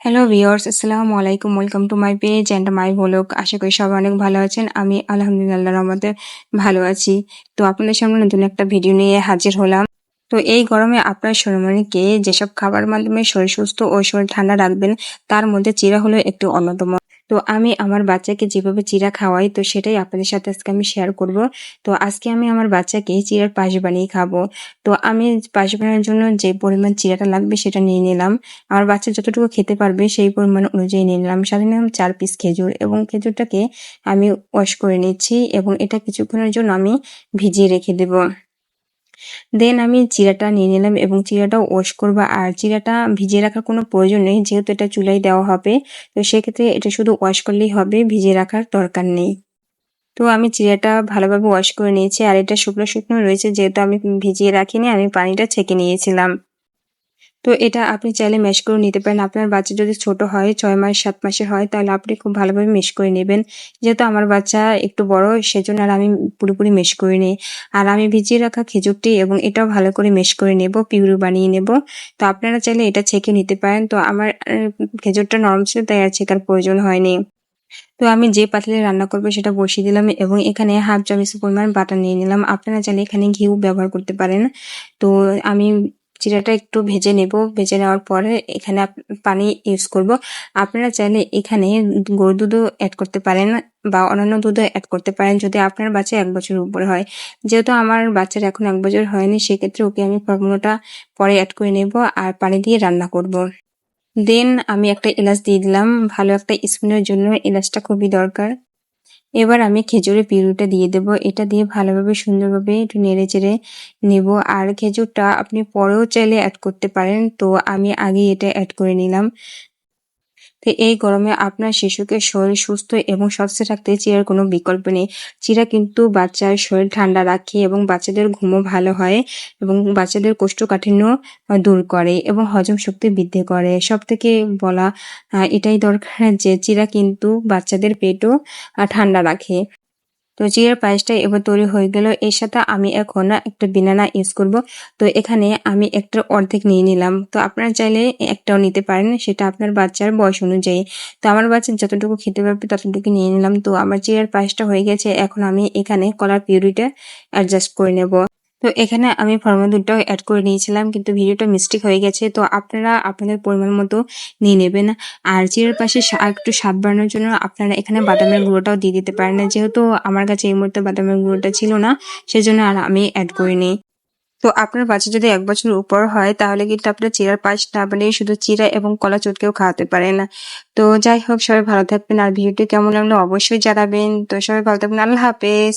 Hello viewers আসসালামু আলাইকুম welcome to my page and my vlog আশা করি সবাই অনেক ভালো আছেন। আমি আলহামদুলিল্লাহ রহমতে ভালো আছি। তো আপনাদের সামনে নতুন একটা ভিডিও নিয়ে হাজির হলাম। তো এই গরমে আপনার শরীরমণিকে যেসব খাবার মাধ্যমে শরীর সুস্থ ও শরীর ঠান্ডা রাখবেন, তার মধ্যে চিরা হলো একটু অন্যতম। তো আমি আমার বাচ্চাকে যেভাবে চিরা খাওয়াই, তো সেটাই আপনাদের সাথে আজকে আমি শেয়ার করব। তো আজকে আমি আমার বাচ্চাকে চিরার পাশ বানিয়ে খাব। তো আমি পাশ বানানোর জন্য যে পরিমাণ চিরাটা লাগবে সেটা নিয়ে নিলাম। আমার বাচ্চা যতটুকু খেতে পারবে সেই পরিমাণ অনুযায়ী নিয়ে নিলাম। সাথে নিলাম চার পিস খেজুর এবং খেজুরটাকে আমি ওয়াশ করে নিচ্ছি এবং এটা কিছুক্ষণের জন্য আমি ভিজিয়ে রেখে দেবো। দেন আমি চিরাটা নিয়ে নিলাম এবং চিরাটা ওয়াশ করব। আর চিরাটা ভিজিয়ে রাখার কোনো প্রয়োজন নেই, যেহেতু এটা চুলাই দেওয়া হবে, তো সেক্ষেত্রে এটা শুধু ওয়াশ করলেই হবে, ভিজিয়ে রাখার দরকার নেই। তো আমি চিরাটা ভালোভাবে ওয়াশ করে নিয়েছি, আর এটা শুকনো শুকনো রয়েছে, যেহেতু আমি ভিজিয়ে রাখিনি, আমি পানিটা ছেঁকে নিয়েছিলাম। তো এটা আপনি চাইলে ম্যাশ করে নিতে পারেন। আপনার বাচ্চা যদি ছোট হয়, ছয় মাস, সাত মাসের হয়, তাহলে আপনি খুব ভালোভাবে মেশ করে নেবেন। যেহেতু আমার বাচ্চা একটু বড়, সেজন্য আর আমি পুরোপুরি মেশ করে নিই। আর আমি ভিজিয়ে রাখা খেজুরটি এবং এটাও ভালো করে মেশ করে নেব, পিউরি বানিয়ে নেব। তো আপনারা চাইলে এটা ছেঁকে নিতে পারেন। তো আমার খেজুরটা নরম ছিল, তাই আর ছেঁকার প্রয়োজন হয়নি। তো আমি যে পাতিলে রান্না করব সেটা বসিয়ে দিলাম এবং এখানে হাফ চামচ পরিমাণ বাটার নিয়ে নিলাম। আপনারা চাইলে এখানে ঘিউ ব্যবহার করতে পারেন। তো আমি জিরাটা একটু ভেজে নেব। ভেজে নেওয়ার পরে এখানে পানি ইউজ করব। আপনারা চাইলে এখানে গরু দুধও অ্যাড করতে পারেন বা অন্যান্য দুধও অ্যাড করতে পারেন যদি আপনার বাচ্চা এক বছর উপরে হয়। যেহেতু আমার বাচ্চার এখন এক বছর হয়নি, সেক্ষেত্রে ওকে আমি ফর্মুলাটা পরে অ্যাড করে নেব আর পানি দিয়ে রান্না করব। দেন আমি একটা এলাচ দিয়ে দিলাম। ভালো একটা স্পুনের জন্য এলাচটা খুবই দরকার। এবার আমি খেজুরের পিউরিটা দিয়ে দেব। এটা দিয়ে ভালোভাবে সুন্দরভাবে একটু নেড়ে চেড়ে নেব। আর খেজুরটা আপনি পরেও চাইলে অ্যাড করতে পারেন। তো আমি আগে এটা অ্যাড করে নিলাম। তো এই গরমে আপনার শিশুকে শরীর সুস্থ এবং সতেজ রাখতে চিরার কোনো বিকল্প নেই। চিরা কিন্তু বাচ্চার শরীর ঠান্ডা রাখে এবং বাচ্চাদের ঘুমও ভালো হয় এবং বাচ্চাদের কোষ্ঠকাঠিন্য দূর করে এবং হজম শক্তি বৃদ্ধি করে। সব থেকে বলা এটাই দরকার যে চিরা কিন্তু বাচ্চাদের পেটও ঠান্ডা রাখে। তো চিয়ার পায়েসটা এবার তৈরি হয়ে গেল। এর সাথে আমি এখন একটা বিনানা ইউজ করব। তো এখানে আমি একটা অর্ধেক নিয়ে নিলাম। তো আপনারা চাইলে একটাও নিতে পারেন, সেটা আপনার বাচ্চার বয়স অনুযায়ী। তো আমার বাচ্চা যতটুকু খেতে পারবে ততটুকু নিয়ে নিলাম। তো আমার চিয়ার পায়েসটা হয়ে গেছে। এখন আমি এখানে কলার পিউরিটা অ্যাডজাস্ট করে নেব। তো এখানে আমি ফর্মুলা দুধটাও অ্যাড করে নিয়েছিলাম, কিন্তু ভিডিওটা মিস্টেক হয়ে গেছে, তো আপনারা আপনাদের পরিমাণ মতো নিয়ে নেবেন। আর চিড়ের পাশে একটু স্বাদ বাড়ানোর জন্য আপনারা এখানে বাদামের গুঁড়োটাও দিয়ে দিতে পারেন না, যেহেতু আমার কাছে এই মুহূর্তে বাদামের গুঁড়োটা ছিল না, সেজন্য আর আমি অ্যাড করিনি তো আপনার বাচ্চা যদি এক বছর উপর হয়, তাহলে কিন্তু আপনার চিরার পাশ না বানিয়ে শুধু চিরা এবং কলা চটকেও খাওয়াতে পারেন তো যাই হোক, সবাই ভালো থাকবেন, আর ভিডিওটি কেমন লাগল অবশ্যই জানাবেন। তো সবাই ভালো থাকবেন, আল্লাহ হাফেজ।